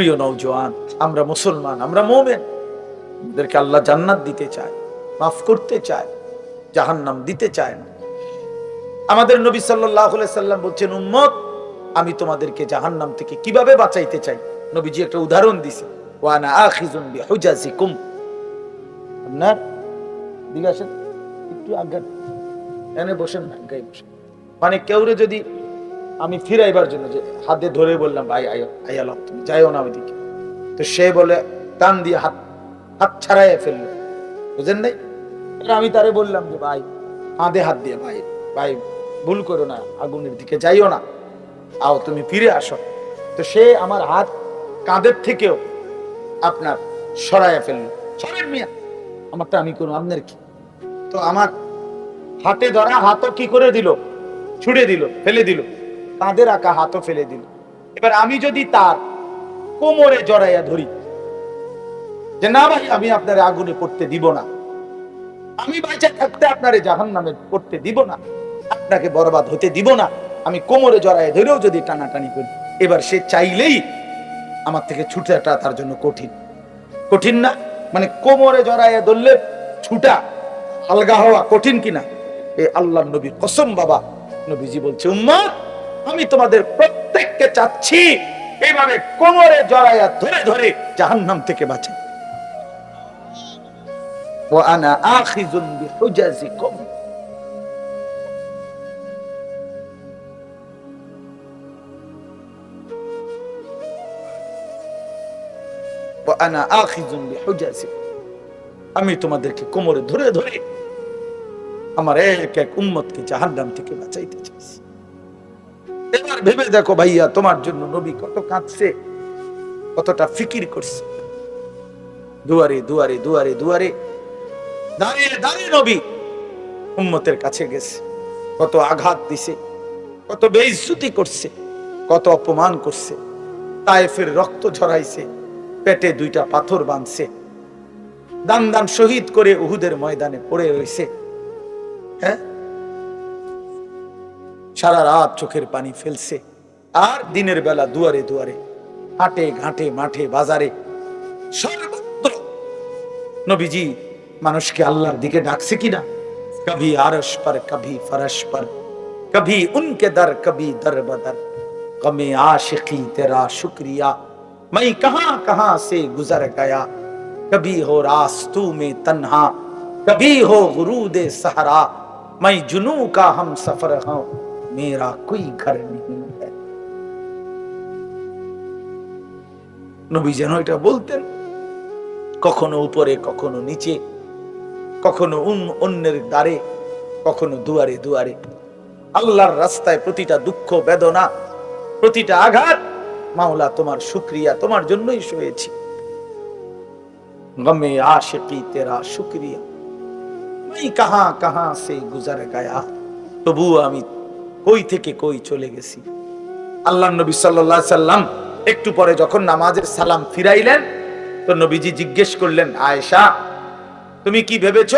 প্রিয় নৌজওয়ান আমরা মুসলমান, আমরা মোমেন। আমাদেরকে আল্লাহ জান্নাত দিতে চায়, মাফ করতে চায়, জাহান্নাম দিতে চায় না। আমাদের নবী সাল্লাহ সাল্লাম বলছেন, উম্মত, আমি তোমাদেরকে জাহান্নাম থেকে কীভাবে বাঁচাইতে চাই? নবীজি একটা উদাহরণ দিছে একটু আজ্ঞা বসেন না বসেন। মানে কেউরে যদি আমি ফিরাইবার জন্য যে হাতে ধরে বললাম, ভাই আয় আয়াল তুমি যাইও না ওইদিকে। তো সে বলে, টান দিয়ে হাত হাত ছাড়াইয়া ফেলল। বুঝেন নাই? আমি তারে বললাম যে, ভাই হাতে হাত দিয়ে, ভাই ভাই, ভুল করো না, আগুনের দিকে যাইও না। আও, তুমি ফিরে আসো। তো সে আমার হাত কাঁধের থেকেও আপনার সরাইয়া ফেলল। সরেন মিয়া, আমারটা আমি করুন আপনার কি? তো আমার হাতে ধরা হাতও কি করে দিল? ছুড়ে দিল, ফেলে দিল। কাঁধে রাখা হাতও ফেলে দিল। এবার আমি যদি তার কোমরে জড়াইয়া ধরি, যে না ভাই, আমি আপনার আগুনে পড়তে দিব না। আমি বাইচা থাকতে আপনার জাহান নামে পড়তে দিব না। আপনাকে বরবাদ হতে দিব না। আমি কোমরে জড়াইয়া ধরেও যদি টানাটানি করি, এবার সে চাইলেই আমার থেকে ছুটাটা তার জন্য কঠিন। কঠিন না মানে কোমরে জড়াইয়া ধরলে ছুটা আলগা হওয়া কঠিন কিনা? এ আল্লাহ নবীর কসম বাবা, নবীজি বলছে, উম্মা আমি তোমাদের প্রত্যেককে চাচ্ছি এইভাবে কোমরে জড়াইয়া ধরে ধরে জাহান্নাম থেকে বাঁচে وأنا آخذ بحجزكم وأنا آخذ بحجزكم আমি তোমাদেরকে কোমরে ধরে ধরে আমার এক এক উম্মতকে জাহান্নাম থেকে বাঁচাইতে চাইছি এবার ভেবে দেখো ভাইয়া, তোমার জন্য নবী কত কাঁদছে, কতটা ফিকির করছে। দুয়ারে দুয়ারে দুয়ারে দুয়ারে, দাঁড়িয়ে দাঁড়িয়ে নবী উম্মতের কাছে গেছে। কত আঘাত দিছে, কত বেইজ্জতি করছে, কত অপমান করছে। তায়েফের রক্ত ঝরাইছে, পেটে দুইটা পাথর বাঁধছে। দান দান শহীদ করে উহুদের ময়দানে পড়ে রয়েছে। হ্যাঁ? সারা রাত চোখের পানি ফেলছে আর দিনের বেলা দুয়ারে দুয়ারে হাটে ঘাটে মাঠে বাজারে সর্বত্র নবীজি মানুষকে আল্লাহর দিকে ডাকছে কিনা কভি আরশ पर कभी फरश पर कभी उनके दर कभी दर बदर गमे आशिकी तेरा शुक्रिया मैं कहां कहां से गुजर गया कभी हो रास्तू में तन्हा कभी हो गुरूद सहरा मैं जुनू का हम सफर हूं मेरा कोई घर नहीं है নবী যেন এটা বলতেন কখনো উপরে কখনো নিচে কখনো উন- অন্যের দ্বারে কখনো দুয়ারে দুয়ারে আল্লাহর রাস্তায় প্রতিটা দুঃখ বেদনা প্রতিটা আঘাত মাওলা তোমার শুক্রিয়া তোমার জন্যই সয়েছি গমে আশিকি তেরা শুক্রিয়া मैं कहां कहां से गुजर गया তবু আমি কই থেকে কই চলে গেছি? আল্লাহ নবী আলাইহি সাল্লাম একটু পরে যখন নামাজের সালাম ফিরাইলেন, তো নবীজি জিজ্ঞেস করলেন, আয়েশা, তুমি কি ভেবেছ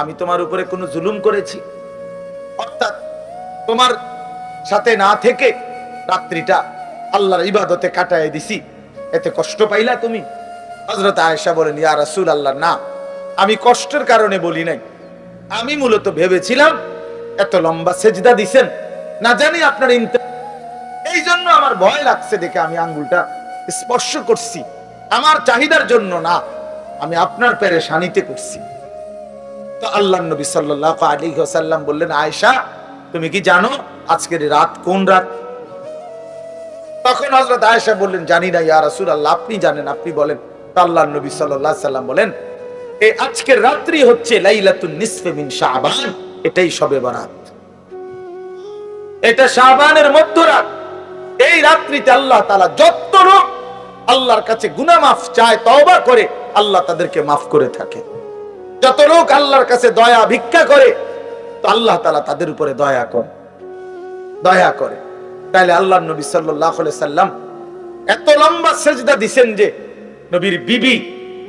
আমি তোমার উপরে কোনো জুলুম করেছি? অর্থাৎ তোমার সাথে না থেকে রাত্রিটা আল্লাহর ইবাদতে কাটায় দিছি। এতে কষ্ট পাইলা তুমি? হজরত আয়েশা বলেন, ইয়া রাসুল আল্লাহ না, আমি কষ্টের কারণে বলি নাই। আমি মূলত ভেবেছিলাম, এত লম্বা সেজদা দিছেন না জানি আপনার এই জন্য আমার ভয় লাগছে দেখে আমি আঙ্গুলটা স্পর্শ করছি। আমার চাহিদার জন্য না, আমি আপনার পেরেশানিতে করছি তো আল্লাহ নবী সাল্লাল্লাহু আলাইহি ওয়াসাল্লাম বললেন, আয়েশা, তুমি কি জানো আজকের রাত কোন রাত? তখন হযরত আয়েশা বললেন, জানি না ইয়া রাসূলুল্লাহ, আপনি জানেন, আপনি বলেন। আল্লাহ নবী আলাইহি সাল্লাম বলেন, এই আজকের রাত্রি হচ্ছে লাইলাতুন নিসফে মিন শাবান, এটাই সবে বরাত। এটা শাবানের মধ্যরাত। এই রাত্রিতে আল্লাহ তালা যত লোক আল্লাহর কাছে গুনা মাফ চায়, তওবা করে, আল্লাহ তাদেরকে মাফ করে থাকে। যত লোক আল্লাহর কাছে দয়া ভিক্ষা করে, তো আল্লাহ তালা তাদের উপরে দয়া করে। দয়া করে। তাইলে আল্লাহ নবী আলাইহি সাল্লাম এত লম্বা সেজদা দিছেন যে, নবীর বিবি,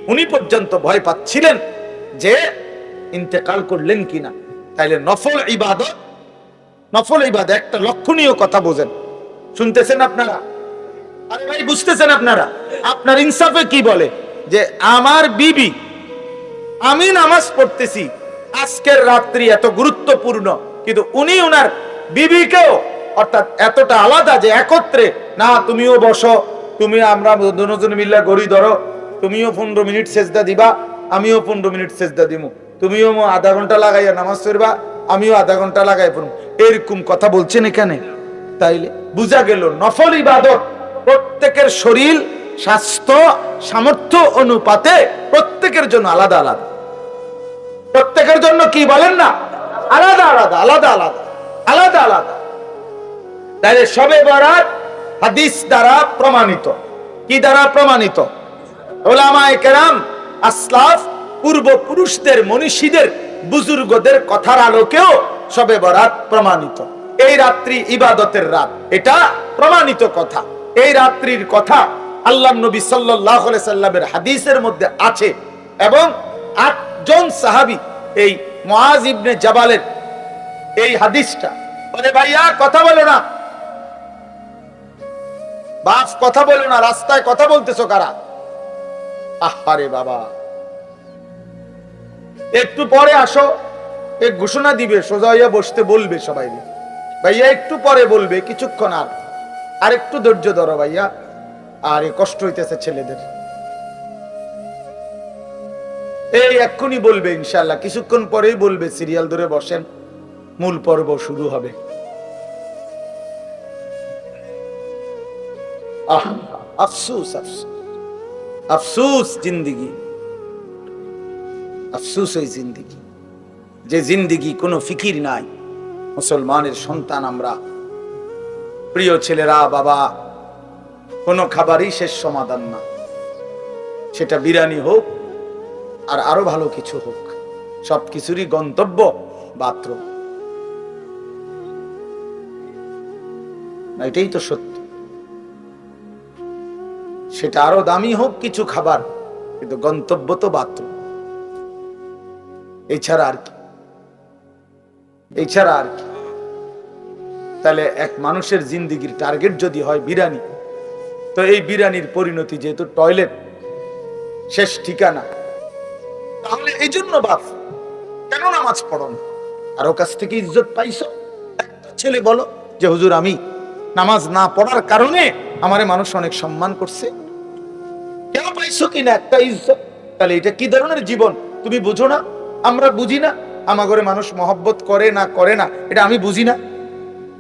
উনি পর্যন্ত ভয় পাচ্ছিলেন যে, ইন্তেকাল করলেন কিনা। তাইলে নফল ইবাদত নফল ইবাদত, একটা লক্ষণীয় কথা বোঝেন। শুনতেছেন আপনারা? আরে ভাই, বুঝতেছেন আপনারা? আপনার ইনসাফে কি বলে? যে আমার বিবি, আমি নামাজ পড়তেছি, আজকের রাত্রি এত গুরুত্বপূর্ণ, কিন্তু উনি ওনার বিবিকেও অর্থাৎ এতটা আলাদা যে একত্রে, না, তুমিও বসো, তুমি আমরা দুজন মিল্লা গড়ি ধরো, তুমিও পনেরো মিনিট সেজদা দিবা আমিও পনেরো মিনিট সেজদা দিব তুমিও আধা ঘণ্টা লাগাইয়া নামাজ পড়বা, আমিও আধা ঘণ্টা লাগাই পড়ব এরকম কথা বলছেন এখানে? তাইলে বুঝা গেল, নফল ইবাদত প্রত্যেকের শরীর, স্বাস্থ্য, সামর্থ্য, অনুপাতে প্রত্যেকের জন্য আলাদা আলাদা। প্রত্যেকের জন্য কি বলেন না? আলাদা আলাদা আলাদা আলাদা আলাদা আলাদা। তাহলে সবে বরাত হাদিস দ্বারা প্রমাণিত। কি দ্বারা প্রমাণিত? ওলামায়ে কেরাম আসলাফ পূর্বপুরুষদের, মনীষীদের, বুজুর্গদের কথার আলোকেও সবে বরাত প্রমাণিত। এই রাত্রি ইবাদতের রাত। এটা প্রমাণিত কথা। এই রাত্রির কথা আল্লাহ নবী সাল্লাল্লাহু সাল্লামের হাদিসের মধ্যে আছে এবং আটজন সাহাবী, এই মুআজ ইবনে জাবালের এই হাদিসটা। বলে ভাইয়া কথা বলো না। বাস কথা বলো না। রাস্তায় কথা বলতেছো কারা? আহারে বাবা। একটু পরে আসো এক ঘোষণা দিবে, সোজা হইয়া বসতে বলবে সবাই। ভাইয়া, একটু পরে বলবে, কিছুক্ষণ আর। আর একটু ধৈর্য ধরো ভাইয়া, আর এ কষ্ট হইতেছে ছেলেদের। এই এক্ষুনি বলবে ইনশাল্লাহ কিছুক্ষণ পরেই বলবে, সিরিয়াল ধরে বসেন, মূল পর্ব শুরু হবে। আফসুস আফসুস। আফসুস জিন্দিগি। আফসুস ওই জিন্দিগি। যে জিন্দিগি কোনো ফিকির নাই। মুসলমানের সন্তান আমরা। প্রিয় ছেলেরা, বাবা, কোনো খাবারই শেষ সমাধান না। সেটা বিরিয়ানি হোক, আর আরও ভালো কিছু হোক। সব কিছুরই গন্তব্য বাথরুম। এটাই তো সত্য। সেটা আরও দামি হোক, কিছু খাবার, কিন্তু গন্তব্য তো বাথরুম। এছাড়া আর কি। এছাড়া আর কি। তাহলে এক মানুষের জিন্দিগির টার্গেট যদি হয় বিরানি তো এই বিরানির পরিণতি যেহেতু টয়লেট শেষ ঠিকানা। তাহলে এই জন্য বাপ, কেন নামাজ পড়ো না? কারও কাছ থেকে ইজ্জত পাইছো? ছেলে বলো যে, হুজুর, আমি নামাজ না পড়ার কারণে আমারে মানুষ অনেক সম্মান করছে। পাইছো কিনা একটা ইজ্জত তাহলে এটা কি ধরনের জীবন? তুমি বুঝো না? আমরা বুঝি না? আমার ঘরে মানুষ মহব্বত করে না করে না? এটা আমি বুঝি না?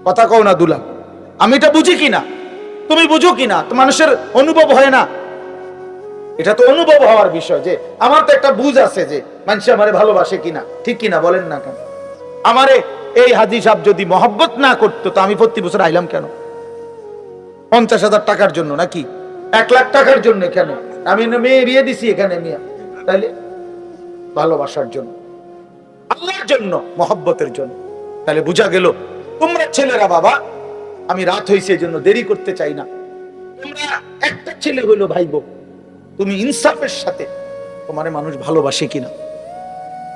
কথা কও না দুলা। আমি এটা বুঝি কিনা? তুমি বুঝো কিনা? তো মানুষের অনুভব হয় না। এটা তো অনুভব হওয়ার বিষয় যে, আমার তো একটা বুঝ আছে যে, মানুষ আমারে ভালোবাসে কিনা? ঠিক কিনা? বলেন না কেন? আমারে এই হাজি সাহেব যদি মহব্বত না করতো, তো আমি প্রতি বছর আইলাম কেন? পঞ্চাশ হাজার টাকার জন্য নাকি? এক লাখ টাকার জন্য কেন? আমি মেয়ে বিয়ে দিছি এখানে মিয়া। তাইলে ভালোবাসার জন্য, আল্লাহর জন্য, মহব্বতের জন্য। তাহলে বোঝা গেল, তোমরা ছেলেরা বাবা, আমি রাত হয়েছে জন্য দেরি করতে চাই না। তোমরা একটা ছেলে হইল ভাইবো, তুমি ইনসাফের সাথে তোমার মানুষ ভালোবাসে কিনা?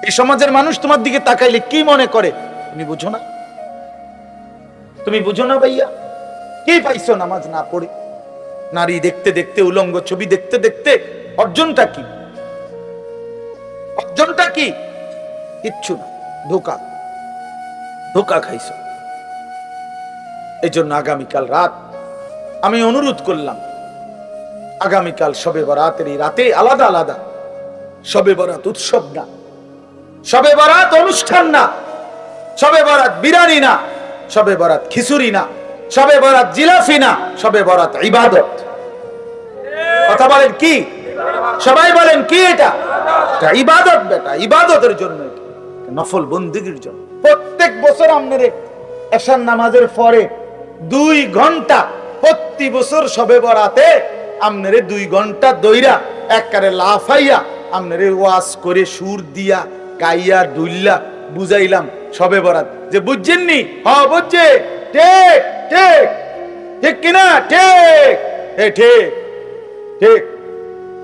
এই সমাজের মানুষ তোমার দিকে তাকাইলে কি মনে করে? তুমি বুঝো না? তুমি বুঝো না ভাইয়া? কি পাইছো নামাজ না পড়ে? নারী দেখতে দেখতে উলঙ্গ, ছবি দেখতে দেখতে অর্জনটা কি? অর্জনটা কি? কিচ্ছু না, ধোকা। ধোকা খাইছো। এই জন্য আগামীকাল রাত আমি অনুরোধ করলাম, আগামীকাল সবে বরাতের এই রাতে আলাদা আলাদা সবে বরাত উৎসব না সবে বরাত অনুষ্ঠান না সবে বরাত বিরানি না সবে বরাত খিচুড়ি না সবে বরাত জিলাফি না সবে বরাত ইবাদত। কথা বলেন কি? সবাই বলেন কি এটা? ইবাদত বেটা, ইবাদতের জন্য নফল বন্দিগির জন্য। প্রত্যেক বছর আপনার এশার নামাজের পরে দুই ঘণ্টা প্রতি বছর সবে বরাতে আমনেরে দুই ঘণ্টা দইরা এককারে লাফাইয়া আমনেরে ওয়াজ করে সুর দিয়া গাইয়া দুইলা বুঝাইলাম সবে বরাত। যে বুঝছেননি হ বুঝছে। ঠিক ঠিক। ঠিক কিনা? ঠিক। এ, ঠিক। ঠিক।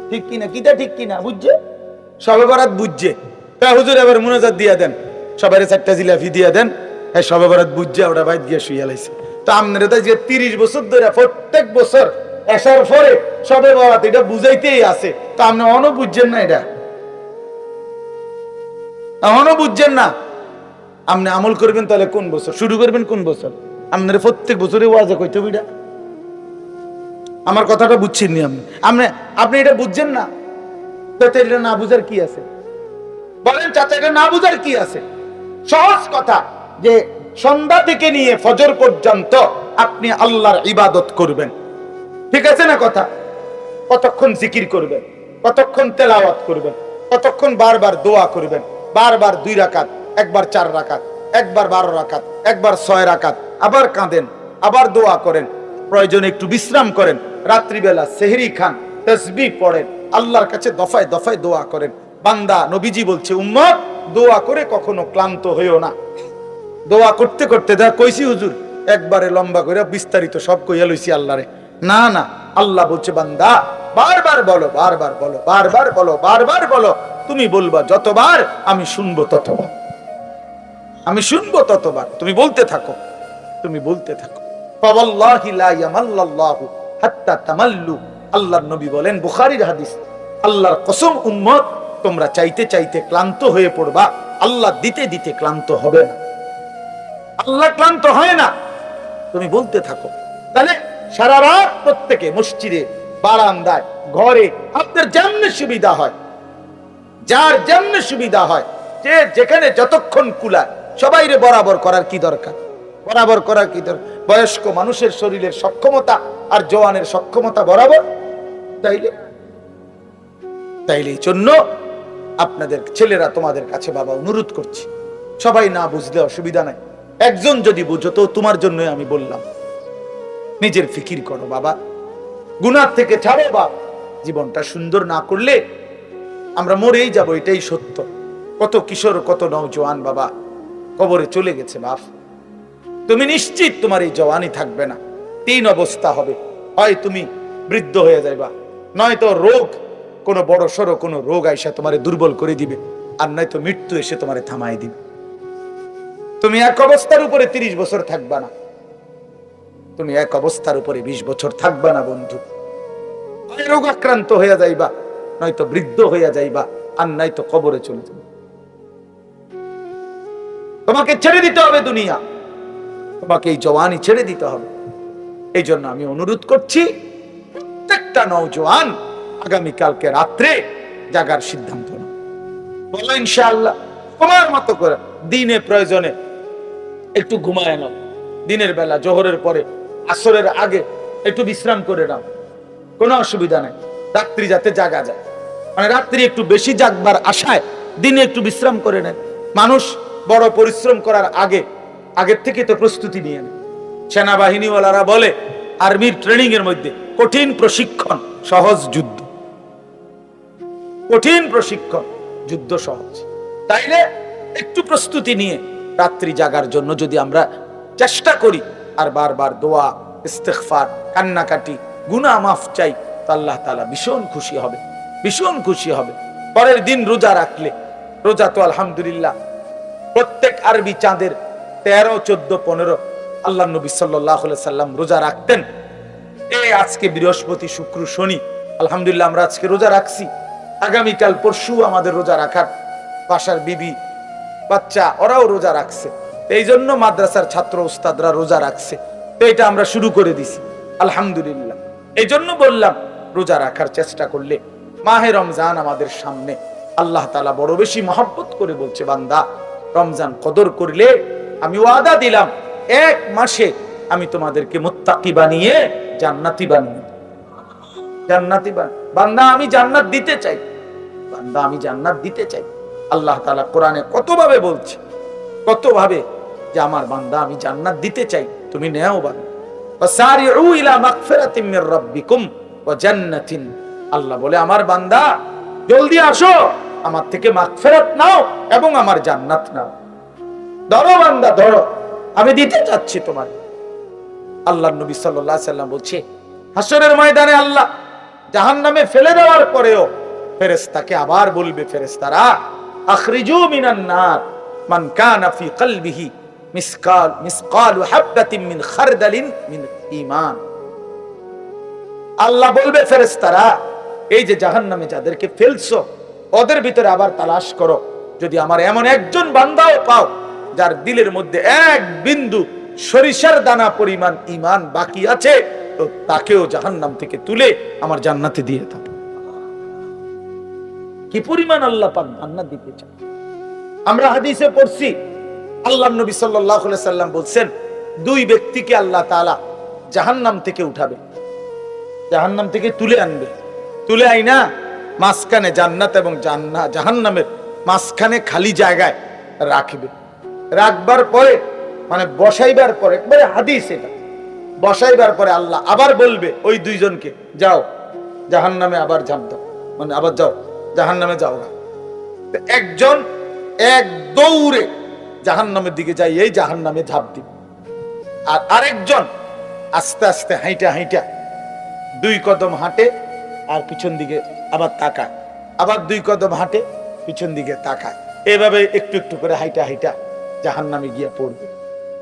ঠিক কিনা? কিটা ঠিক কিনা? বুঝছে? সবে বরাত বুঝছে। তা হুজুর এবার মুনাজাত দিয়া দেন। সবাই চারটা জিলাফি দিয়া দেন। হ্যাঁ সবে বরাত বুঝছে ওটা বাইর গিয়ে শুয়ে লাইছে। তো আপনারা তো যে তিরিশ বছর ধরে প্রত্যেক বছর এসার পরে সবে বরাত এটা বুঝাইতেই আছে। তা আপনি অন বুঝছেন না এটা? এখনও বুঝছেন না? আপনি আমল করবেন তাহলে কোন বছর? শুরু করবেন কোন বছর? আপনার প্রত্যেক বছরে ওয়াজে কইতে বিটা আমার কথাটা বুঝছেন নি আপনি আপনি আপনি এটা বুঝছেন না? তাতে এটা না বুঝার কি আছে? বলেন চাচা, এটা না বুঝার কি আছে? সহজ কথা যে সন্ধ্যা থেকে নিয়ে ফজর পর্যন্ত আপনি আল্লাহর ইবাদত করবেন। ঠিক আছে না কথা? কতক্ষণ জিকির করবেন, কতক্ষণ তেলাওয়াত করবেন, কতক্ষণ বারবার দোয়া করবেন, বারবার দুই রাকাত, একবার চার রাকাত, একবার বারো রাকাত, একবার ছয় রাকাত, আবার কাঁদেন, আবার দোয়া করেন, প্রয়োজনে একটু বিশ্রাম করেন রাত্রিবেলা সেহরি খান তসবি পড়েন, আল্লাহর কাছে দফায় দফায় দোয়া করেন। বান্দা নবীজি বলছে, উম্মত, দোয়া করে কখনো ক্লান্ত হইও না। দোয়া করতে করতে যা কইছি হুজুর, একবারে লম্বা করে বিস্তারিত সব কইয়া লইছি আল্লাহরে। না না, আল্লাহ বলছে, বান্দা, বারবার বলো বারবার বলো বারবার বলো বারবার বলো, তুমি বলবা যতবার, আমি শুনব ততবার। আমি শুনব ততবার। তুমি বলতে থাকো, তুমি বলতে থাকো। ফাওয়াল্লাহি লা হাত্তা তামাল্লু। আল্লাহর নবী বলেন, বুখারীর হাদিস, আল্লাহর কসম উম্মত, তোমরা চাইতে চাইতে ক্লান্ত হয়ে পড়বা, আল্লাহ দিতে দিতে ক্লান্ত হবে না। আল্লাহ ক্লান্ত হয় না। তুমি বলতে থাকো, তাহলে সারা রাত প্রত্যেকে মসজিদে, বারান্দায়, ঘরে, আপনার যেমন সুবিধা হয়, যার যেমন সুবিধা হয়, যে যেখানে যতক্ষণ কুলায়, সবাইরে বরাবর করার কি দরকার? বরাবর করার কি বয়স্ক মানুষের শরীরের সক্ষমতা আর জওয়ানের সক্ষমতা বরাবর? তাইলে? তাইলে এই জন্য আপনাদের ছেলেরা তোমাদের কাছে বাবা অনুরোধ করছি। সবাই না বুঝলে অসুবিধা নাই। একজন যদি বুঝো, তো তোমার জন্যই আমি বললাম। নিজের ফিকির করো বাবা। গুনার থেকে ছাড়ো বাপ। জীবনটা সুন্দর না করলে আমরা মরেই যাব, এটাই সত্য। কত কিশোর, কত নৌজওয়ান বাবা। কবরে চলে গেছে বাপ। তুমি নিশ্চিত তোমার এই জওয়ানি থাকবে না। তিন অবস্থা হবে। হয় তুমি বৃদ্ধ হয়ে যাইবা, নয়তো রোগ, কোনো বড় সড়ো কোনো রোগ আইসা তোমারে দুর্বল করে দিবে, আর নয়তো মৃত্যু এসে তোমারে থামাই দিবে। তুমি এক অবস্থার উপরে তিরিশ বছর থাকবা না। তুমি এক অবস্থার উপরে বিশ বছর থাকবা না, বন্ধু। রোগ আক্রান্ত হইয়া যাইবা, নয়তো বৃদ্ধ হইয়া যাইবা, আর নয়তো কবরে চলে যাবে তোমাকে ছেড়ে দিতে হবে দুনিয়া। তোমাকে এই জওয়ানি ছেড়ে দিতে হবে। এই জন্য আমি অনুরোধ করছি প্রত্যেকটা নৌজওয়ান আগামীকালকে রাত্রে জাগার সিদ্ধান্ত নাও। বলো ইনশাআল্লাহ, তোমার মতো করে দিনে প্রয়োজনে একটু ঘুমায় নাও। দিনের বেলা, জোহরের পরে, আসরের আগে একটু বিশ্রাম করে নাও। কোনো অসুবিধা নেই, রাত্রি যাতে জাগা যায়। মানে রাত্রি একটু বেশি জাগবার আশায় দিনে একটু বিশ্রাম করে নেন। মানুষ বড় পরিশ্রম করার আগে আগের থেকে তো প্রস্তুতি নিয়ে নেয়। সেনাবাহিনীওয়ালারা বলে, আর্মির ট্রেনিং এর মধ্যে কঠিন প্রশিক্ষণ সহজ যুদ্ধ। কঠিন প্রশিক্ষণ যুদ্ধ সহজ। তাইলে একটু প্রস্তুতি নিয়ে রাত্রি জাগার জন্য যদি আমরা চেষ্টা করি, আর বারবার দোয়া, ইস্তেগফার, কান্নাকাটি গুনা মাফ চাই আল্লাহ তালা ভীষণ খুশি হবে, ভীষণ খুশি হবে। পরের দিন রোজা রাখলে, রোজা তো আলহামদুলিল্লাহ, প্রত্যেক আরবি চাঁদের তেরো, চোদ্দ, পনেরো আল্লাহ নবী সাল্লাহ সাল্লাম রোজা রাখতেন। এই আজকে বৃহস্পতি, শুক্র, শনি, আলহামদুলিল্লাহ আমরা আজকে রোজা রাখছি। আগামীকাল পরশু আমাদের রোজা রাখার বাসার বিবি, বাচ্চা, ওরাও রোজা রাখছে। এই জন্য মাদ্রাসার ছাত্র উস্তাদরা রোজা রাখছে। তো এটা আমরা শুরু করে দিছি, আলহামদুলিল্লাহ। এই জন্য বললাম, রোজা রাখার চেষ্টা করলে মাহে রমজান আমাদের সামনে। আল্লাহ তালা বড় বেশি মহব্বত করে বলছে, বান্দা, রমজান কদর করলে আমি ওয়াদা দিলাম, এক মাসে আমি তোমাদেরকে মোত্তাকি বানিয়ে জান্নাতি বানিয়ে। জান্নাতি বান বান্দা আমি জান্নাত দিতে চাই। বান্দা আমি জান্নাত দিতে চাই। আল্লাহ তাআলা কোরআনে কতভাবে বলছে, কতভাবে যে আমার বান্দা আমি জান্নাত দিতে চাই, তুমি নেও জান্নাতিন। আল্লাহ বলে, আমার বান্দা, জলদি আসো, আমার থেকে মাগফিরাত নাও এবং আমার জান্নাত নাও। ধরো বান্দা, ধরো। আমি দিতে চাচ্ছি তোমার। আল্লাহ নবী সাল্লাম বলছে, হাসরের ময়দানে আল্লাহ জাহান্নামে ফেলে দেওয়ার পরেও ফেরেশতাকে আবার বলবে ফেরেশতারা, আখরিজু মিনান নার, মান কানা ফি কলবিহি মিসকাল মিসকাল হাববাতিন মিন খারদালিন মিন ঈমান। আল্লাহ বলবে ফেরেস্তারা এই যে জাহান নামে যাদেরকে ফেলছো, ওদের ভিতরে আবার তালাশ করো। যদি আমার এমন একজন বান্দাও পাও যার দিলের মধ্যে এক বিন্দু সরিষার দানা পরিমাণ ইমান বাকি আছে, তো তাকেও জাহান্নাম থেকে তুলে আমার জান্নাতে দিয়ে দাও। কি পরিমাণ আল্লাহ পাক জান্নাত দিতে চান আমরা হাদিসে পড়ছি, আল্লাহ নবী সাল্লাল্লাহু আলাইহি সাল্লাম বলছেন, দুই ব্যক্তিকে আল্লাহ তাআলা জাহান্নাম থেকে উঠাবে, জাহান্নাম থেকে তুলে আনবে। তুলে আইনা মাঝখানে জান্নাত এবং জান্না জাহান্নামের মাঝখানে খালি জায়গায় রাখবে। রাখবার পরে মানে বসাইবার পরে, একবারে হাদিস এটা। বসাইবার পরে আল্লাহ আবার বলবে ওই দুইজনকে, যাও, জাহান্নামে আবার ঝাঁপ দাও। মানে আবার যাও, জাহান্নামে যাও না। একজন এক দৌড়ে জাহান্নামের দিকে যাই এই জাহান্নামে ঝাঁপ দিব। আর আরেকজন আস্তে আস্তে হাইটা হাইটা দুই কদম হাঁটে আর পিছন দিকে আবার তাকায়। আবার দুই কদম হাঁটে, পিছন দিকে তাকায়। এভাবে একটু একটু করে হাইটা হাইটা জাহান নামে গিয়া পড়বে।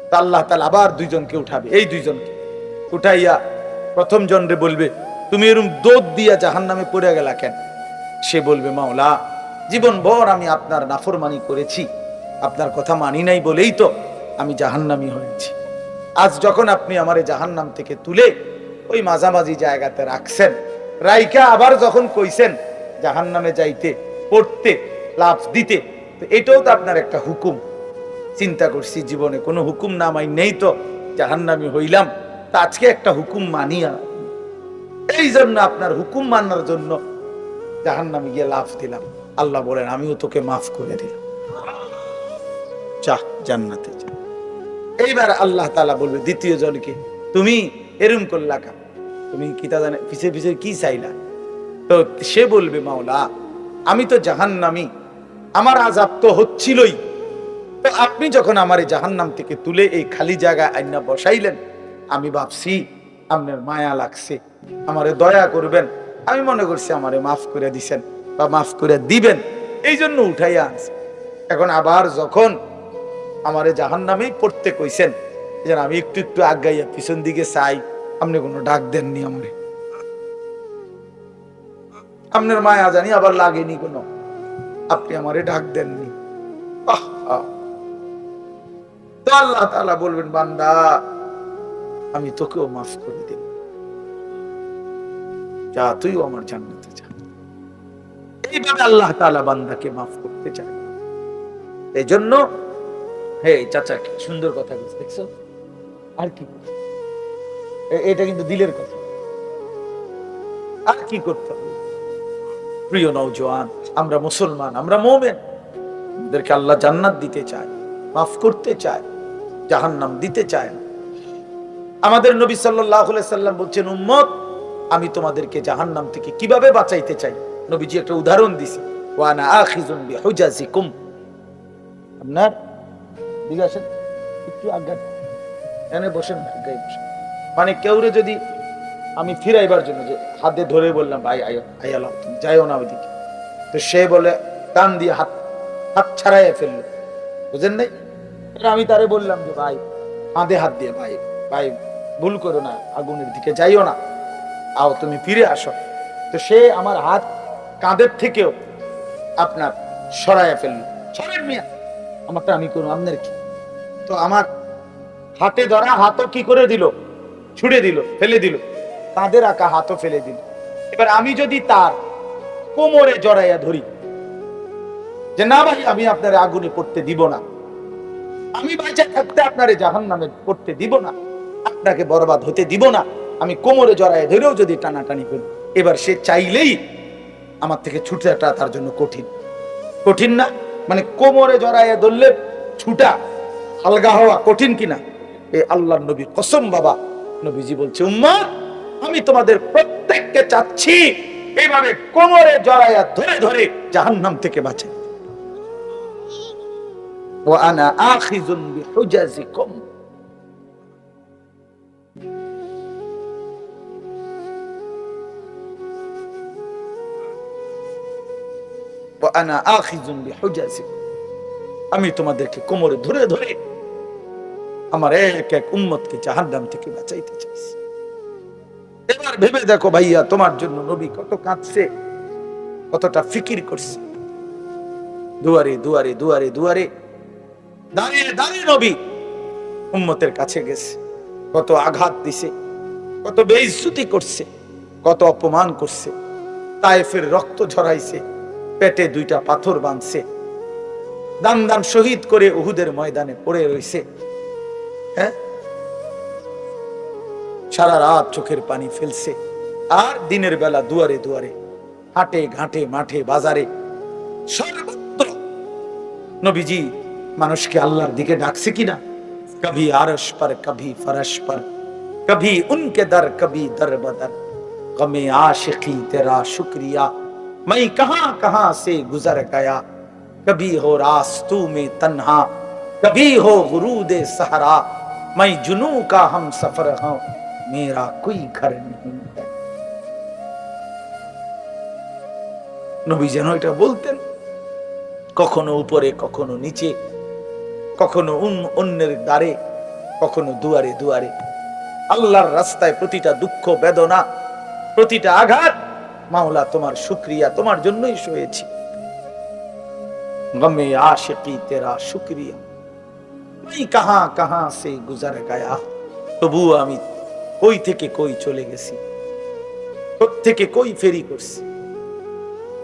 তা আল্লাহ তালা আবার দুইজনকে উঠাবে, এই দুইজনকে। উঠাইয়া প্রথম জনরে বলবে, তুমি এরম দোদ দিয়া জাহান নামে পড়ে গেলা কেন? সে বলবে, মাওলা জীবন ভর আমি আপনার নাফরমানি করেছি। আপনার কথা মানি নাই বলেই তো আমি জাহান্নামি হয়েছি। আজ যখন আপনি আমারে জাহান্নাম থেকে তুলে ওই মাঝামাঝি জায়গাতে রাখছেন, রাইকা আবার যখন কইছেন জাহান্নামে যাইতে, পড়তে লাভ দিতে, তো এটাও তো আপনার একটা হুকুম। চিন্তা করছি জীবনে, কোনো হুকুম না মাই, নেই তো, জাহান্নামি হইলাম। তা আজকে একটা হুকুম মানিয়া, এই জন্য আপনার হুকুম মানার জন্য জাহান্নামে গিয়ে লাভ দিলাম। আল্লাহ বলেন, আমিও তোকে মাফ করে দিলাম। যা জান্নাতে যা। এইবার আল্লাহ তালা বলবে, দ্বিতীয় জনকে, তুমি এরম করলা কেন? তুমি কি তা জানে, পিছে পিছে কি চাইলা? তো সে বলবে, মাওলা, আমি তো জাহান্নামি, আমার আজাব তো হচ্ছিলই। তো আপনি যখন আমার এই জাহান্নাম থেকে তুলে এই খালি জায়গায় আইনা বসাইলেন, আমি ভাবছি আপনার মায়া লাগছে, আমারে দয়া করবেন। আমি মনে করছি আমারে মাফ করে দিছেন বা মাফ করে দিবেন। এই জন্য উঠাইয়া আনছে। এখন আবার যখন আমারে জাহান নামেই পড়তে কইছেন, যেন আমি একটু একটু আগাইয়া পিছন দিকে চাই, আপনি কোনো ডাক দেননি আমারে। আপনার মায়া জানি আবার লাগেনি কোনো। আপনি আমারে ডাক দেননি। আহ। তো আল্লাহ তাআলা বলবেন, বান্দা, আমি তোকেও মাফ করে দিই যা আমার জান্নাতে এইভাবে আল্লাহ তাআলা বান্দাকে মাফ করতে চায়। এই জন্য হে চাচা সুন্দর কথা বলছে, দেখছ? আর কি? এটা কিন্তু দিলের কথা। আর কি করতে হবে? প্রিয় নৌজওয়ান আমরা মুসলমান, আমরা মোমেন। আমাদেরকে আল্লাহ জান্নাত দিতে চায়। মাফ করতে চায় জাহান নাম দিতে চায় না। আমাদের নবী সাল্লাল্লাহু সাল্লাম বলছেন, উম্মত, আমি তোমাদেরকে জাহান্নাম থেকে কীভাবে বাঁচাইতে চাই? নবীজি একটা উদাহরণ দিছে আপনার একটু আজ্ঞা এনে বসেন আজ্ঞায় বসেন। মানে কেউরে যদি আমি ফিরাইবার জন্য যে হাতে ধরে বললাম, ভাই, আয় আয়ালাম তুমি যাইও না ওইদিকে। তো সে বলে, টান দিয়ে হাত হাত ছাড়াইয়া ফেলল। বুঝেন নাই? আমি তারে বললাম যে, ভাই, কাঁধে হাত দিয়ে, ভাই ভাই, ভুল করো না, আগুনের দিকে যাইও না। আও, তুমি ফিরে আসো। তো সে আমার হাত কাঁধের থেকেও আপনার সরাইয়া ফেলল। সরেন মিয়া, আমারটা আমি করব, আপনার কি? তো আমার হাতে ধরা হাতও কি করে দিল? ছুড়ে দিল, ফেলে দিল। কাঁধে রাখা হাতও ফেলে দিল। এবার আমি যদি তার কোমরে জড়াইয়া ধরি যে না ভাই, আমি আপনার আগুনে পড়তে দিব না। আমি বাইচা থাকতে আপনারে জাহান নামে পড়তে দিব না, আপনাকে বরবাদ হতে দিব না, আমি কোমরে জড়াইয়া ধরেও যদি টানাটানি করি, এবার সে চাইলেই আমার থেকে ছুটাটা তার জন্য কঠিন। কঠিন না মানে কোমরে জড়াইয়া ধরলে ছুটা আলগা হওয়া কঠিন কিনা? এ আল্লাহর নবী কসম বাবা, নবীজি বলছে, উম্মা, আমি তোমাদের প্রত্যেককে চাচ্ছি এইভাবে কোমরে জড়াইয়া ধরে ধরে জাহান্নাম থেকে বাঁচাই ও আনা আখিজুন বিহুজাজিকুম ওয়া আনা আখিজুন বিহুজাজিকুম আমি তোমাদেরকে কোমরে ধরে ধরে আমার এক এক উম্মতকে জাহান্নাম থেকে বাঁচাইতে চাইছি। এবার একবার ভেবে দেখো ভাইয়া, তোমার জন্য নবী কত কাঁদছে, কতটা ফিকির করছে। দুয়ারে দুয়ারে দুয়ারে দুয়ারে দাঁড়িয়ে দাঁড়িয়ে নবী উম্মতের কাছে গেছে। কত আঘাত দিছে, কত বেইজ্জতি করছে, কত অপমান করছে। তায়েফের রক্ত ঝরাইছে, পেটে দুইটা পাথর বাঁধছে। দান দান শহীদ করে উহুদের ময়দানে পড়ে রইছে। হ্যাঁ? সারা রাত চোখের পানি ফেলছে। আর দিনের বেলা দুয়ারে দুয়ারে, হাটে ঘাটে মাঠে বাজারে সর্বত্র নবীজি মানুষকে আল্লাহর দিকে ডাকছে কিনা কভি আরশ पर कभी फरश पर कभी उनके दर कभी दर बदर गमे आशिकी तेरा शुक्रिया मैं कहां कहां से गुजर गया कभी हो रास्तू में तन्हा कभी हो गुरूद सहरा मैं जुनू का हम सफर हूं मेरा कोई घर नहीं है নবী যেন এটা বলতেন কখনো উপরে কখনো নিচে কখনো অন্যের দ্বারে, কখনো দুয়ারে দুয়ারে। আল্লাহর রাস্তায় প্রতিটা দুঃখ, বেদনা, প্রতিটা আঘাত, মাওলা তোমার শুক্রিয়া তোমার জন্যই শুয়েছি গমে আশিকি তেরা শুক্রিয়া। ওই কাহা কাহা সে গুজার গায়া। তবু আমি কই থেকে কই চলে গেছি? থেকে কই ফেরি করছি?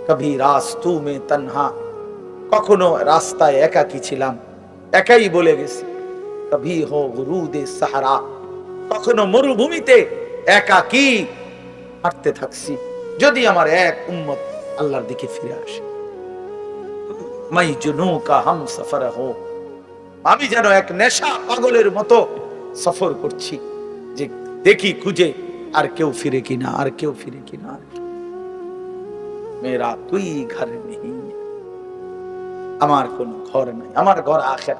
কবি রাস তু মে তনহা। কখনো রাস্তায় একাকি ছিলাম। একাই বলে গেছি কভি হো গুরুদে সাহারা, কখনো মরুভূমিতে একাকি হাঁটতে থাকছি, যদি আমার এক উম্মত আল্লাহর দিকে ফিরে আসে মাই জুনু কা হাম সফর হো আমি যেন এক নেশা পাগলের মতো সফর করছি, যে দেখি খুঁজে আর কেউ ফিরে কিনা, আর কেউ ফিরে কিনা আর। মেরা তুই ঘর নেই আমার কোন ঘর নাই, আমার ঘর আখের,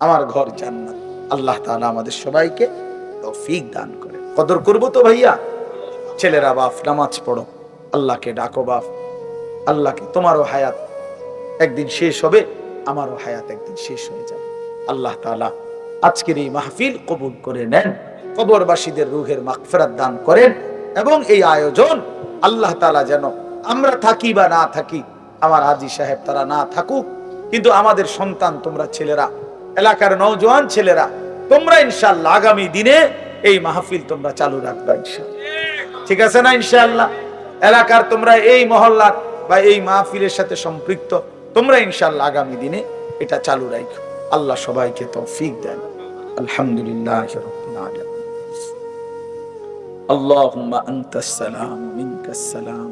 আমার ঘর জান্নাত। আল্লাহ তাআলা আমাদের সবাইকে তৌফিক দান করে। কদর করব তো ভাইয়া? ছেলেরা বাপ, নামাজ পড়ো, আল্লাহকে ডাকো বাপ। আল্লাহকে, তোমারও হায়াত একদিন শেষ হবে, আমারও হায়াত একদিন শেষ হয়ে যাবে। আল্লাহ তাআলা আজকের এই মাহফিল কবুল করে নেন, কবরবাসীদের রুহের মাগফিরাত দান করেন এবং এই আয়োজন আল্লাহ তাআলা যেন আমরা থাকি বা না থাকি আমার হাজি সাহেব তারা না থাকুক কিন্তু আমাদের সন্তান তোমরা ছেলেরা এলাকার নওজোয়ান ছেলেরা তোমরা ইনশাআল্লাহ আগামী দিনে এই মাহফিল তোমরা চালু রাখবে ইনশাআল্লাহ ঠিক আছে না ইনশাআল্লাহ এলাকার তোমরা এই মহল্লার বা এই মাহফিলের সাথে সম্পৃক্ত তোমরা ইনশাআল্লাহ আগামী দিনে এটা চালু রাখো আল্লাহ সবাইকে তৌফিক দেন আলহামদুলিল্লাহ রাব্বিল আলামিন اللهم أنت السلام منك السلام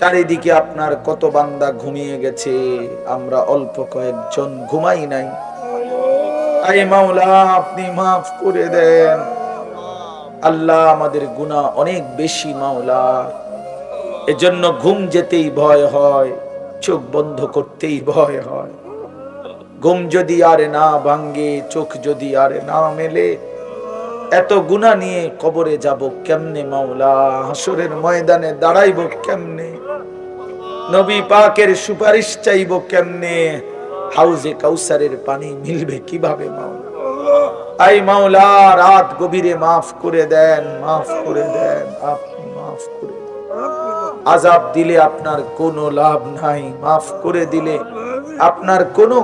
চারিদিকে আপনার কত বান্দা ঘুমিয়ে গেছে, আমরা অল্প কয়েকজন ঘুমাই নাই। আরে মাওলা, আপনি মাফ করে দেন। আল্লাহ আমাদের গুনাহ অনেক বেশি মাওলা। এজন্য ঘুম যেতেই ভয় হয়, চোখ বন্ধ করতেই ভয় হয়। ঘুম যদি আরে না ভাঙ্গে চোখ যদি আরে না মেলে, এত গুণা নিয়ে কবরে যাব কেমনে মাওলা? হাসরের ময়দানে দাঁড়াইব কেমনে? নবী পাকের সুপারিশ চাইব কেমনে হাউজে কাউসারের পানি মিলবে কীভাবে, মাওলা আই মাওলা, রাত গভীরে মাফ করে দেন, মাফ করে দেন আপনি মাফ করে। আজাব দিলে আপনার কোনো লাভ নাই, মাফ করে দিলে আপনার কোনো